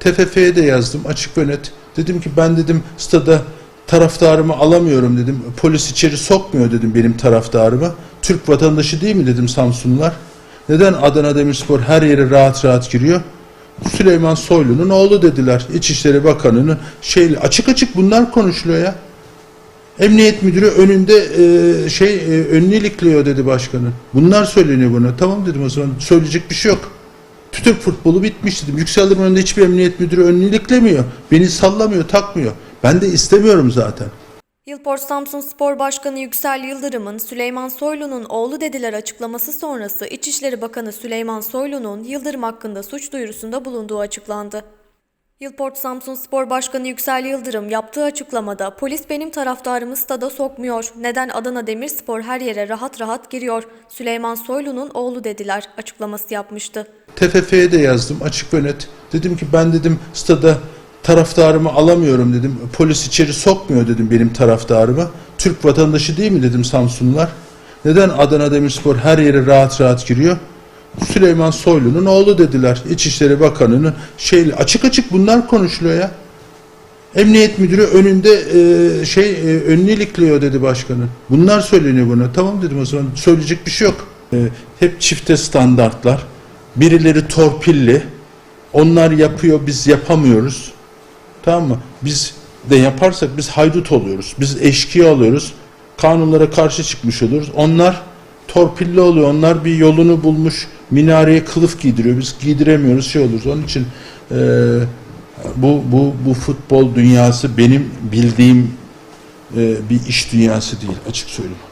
TFF'ye de yazdım açık ve net. Dedim ki ben dedim stada taraftarımı alamıyorum dedim. Polis içeri sokmuyor dedim benim taraftarımı. Türk vatandaşı değil mi dedim Samsunlular. Neden Adana Demirspor her yere rahat rahat giriyor? Süleyman Soylu'nun oğlu dediler. İçişleri Bakanı'nın şey açık açık bunlar konuşuluyor ya. Emniyet müdürü önünde e, şey e, önünü ilikliyor dedi başkanın. Bunlar söyleniyor buna. Tamam dedim o zaman söyleyecek bir şey yok. Türk futbolu bitmiş dedim. Yükseldim önünde hiçbir emniyet müdürü önünü iliklemiyor. Beni sallamıyor, takmıyor. Ben de istemiyorum zaten. Yılport Samsun Spor Başkanı Yüksel Yıldırım'ın Süleyman Soylu'nun oğlu dediler açıklaması sonrası İçişleri Bakanı Süleyman Soylu'nun Yıldırım hakkında suç duyurusunda bulunduğu açıklandı. Yılport Samsun Spor Başkanı Yüksel Yıldırım yaptığı açıklamada polis benim taraftarımı stada sokmuyor. Neden Adana Demirspor her yere rahat rahat giriyor. Süleyman Soylu'nun oğlu dediler açıklaması yapmıştı. TFF'ye de yazdım açık ve net. Dedim ki ben dedim stada taraftarımı alamıyorum dedim. Polis içeri sokmuyor dedim benim taraftarımı. Türk vatandaşı değil mi dedim Samsunlular. Neden Adana Demirspor her yere rahat rahat giriyor? Süleyman Soylu'nun oğlu dediler. İçişleri Bakanı'nın şey açık açık bunlar konuşuluyor ya. Emniyet müdürü önünde e, şey e, önünü ilikliyor dedi başkanın. Bunlar söyleniyor buna. Tamam dedim o zaman söyleyecek bir şey yok. E, hep çifte standartlar. Birileri torpilli. Onlar yapıyor biz yapamıyoruz. Tamam mı? Biz de yaparsak biz haydut oluyoruz. Biz eşkıya oluyoruz. Kanunlara karşı çıkmış oluruz. Onlar torpilli oluyor. Onlar bir yolunu bulmuş. Minareye kılıf giydiriyor. Biz giydiremiyoruz şey oluruz. Onun için e, bu bu bu futbol dünyası benim bildiğim e, bir iş dünyası değil açık söyleyeyim.